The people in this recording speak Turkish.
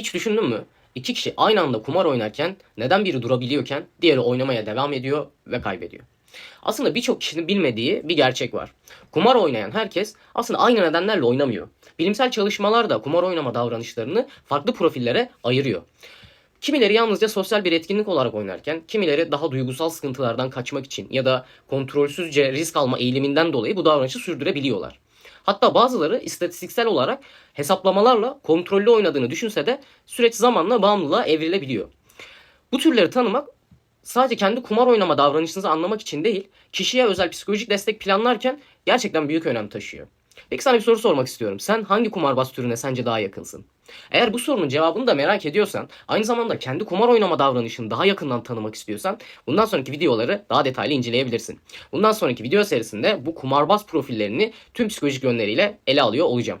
Hiç düşündün mü? İki kişi aynı anda kumar oynarken neden biri durabiliyorken diğeri oynamaya devam ediyor ve kaybediyor. Aslında birçok kişinin bilmediği bir gerçek var. Kumar oynayan herkes aslında aynı nedenlerle oynamıyor. Bilimsel çalışmalar da kumar oynama davranışlarını farklı profillere ayırıyor. Kimileri yalnızca sosyal bir etkinlik olarak oynarken, kimileri daha duygusal sıkıntılardan kaçmak için ya da kontrolsüzce risk alma eğiliminden dolayı bu davranışı sürdürebiliyorlar. Hatta bazıları istatistiksel olarak hesaplamalarla kontrollü oynadığını düşünse de süreç zamanla bağımlılığa evrilebiliyor. Bu türleri tanımak sadece kendi kumar oynama davranışınızı anlamak için değil, kişiye özel psikolojik destek planlarken gerçekten büyük önem taşıyor. Peki sana bir soru sormak istiyorum. Sen hangi kumarbaz türüne sence daha yakınsın? Eğer bu sorunun cevabını da merak ediyorsan, aynı zamanda kendi kumar oynama davranışını daha yakından tanımak istiyorsan, bundan sonraki videoları daha detaylı inceleyebilirsin. Bundan sonraki video serisinde bu kumarbaz profillerini tüm psikolojik yönleriyle ele alıyor olacağım.